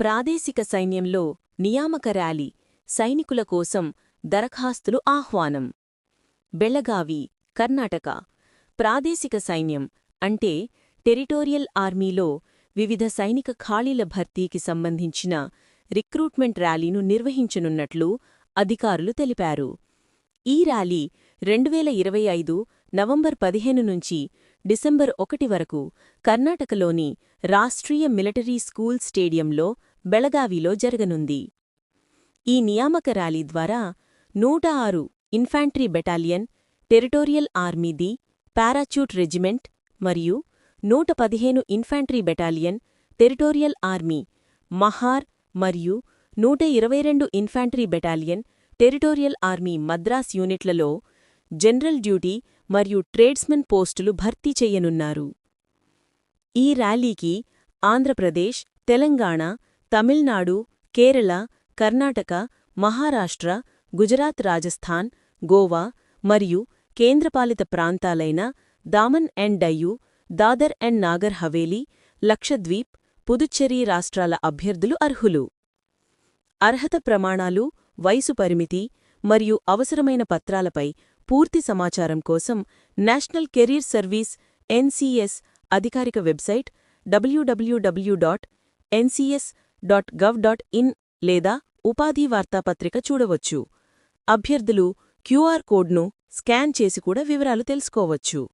ప్రాదేశిక సైన్యంలో నియామక ర్యాలీ సైనికుల కోసం దరఖాస్తులు ఆహ్వానం. బెళగావి కర్ణాటక. ప్రాదేశిక సైన్యం అంటే టెరిటోరియల్ ఆర్మీలో వివిధ సైనిక ఖాళీల భర్తీకి సంబంధించిన రిక్రూట్మెంట్ ర్యాలీను నిర్వహించనున్నట్లు అధికారులు తెలిపారు. ఈ ర్యాలీ రెండువేల ఇరవై ఐదు నవంబర్ పదిహేను నుంచి డిసెంబర్ ఒకటి వరకు కర్ణాటకలోని రాష్ట్రీయ మిలిటరీ స్కూల్ స్టేడియంలో బెళగావిలో జరగనుంది. ఈ నియామక ర్యాలీ ద్వారా నూట ఆరు ఇన్ఫాంట్రీ బెటాలియన్ టెరిటోరియల్ ఆర్మీది పారాచూట్ రెజిమెంట్ మరియు నూట పదిహేను infantry battalion territorial army Mahar మరియు నూట ఇరవై రెండు infantry battalion territorial army Madras యూనిట్లలో జనరల్ డ్యూటీ మరియు ట్రేడ్స్మెన్ పోస్టులు భర్తీ చెయ్యనున్నారు ఈ ర్యాలీకి ఆంధ్రప్రదేశ్ తెలంగాణ తమిళనాడు కేరళ కర్ణాటక మహారాష్ట్ర గుజరాత్ రాజస్థాన్ గోవా మరియు కేంద్రపాలిత ప్రాంతాలైన దామన్ అండ్ డయ్యూ దాదర్ అండ్ నాగర్ హవేలీ లక్షద్వీప్ పుదుచ్చేరి రాష్ట్రాల అభ్యర్థులు అర్హులు. అర్హత ప్రమాణాలు వయసు పరిమితి మరియు అవసరమైన పత్రాలపై పూర్తి సమాచారం కోసం నేషనల్ కెరీర్ సర్వీస్ ఎన్సీఎస్ అధికారిక website WWW dot NCS dot gov dot in లేదా ఉపాధి వార్తాపత్రిక చూడవచ్చు. అభ్యర్థులు క్యూఆర్ కోడ్ను స్కాన్ చేసి కూడా వివరాలు తెలుసుకోవచ్చు.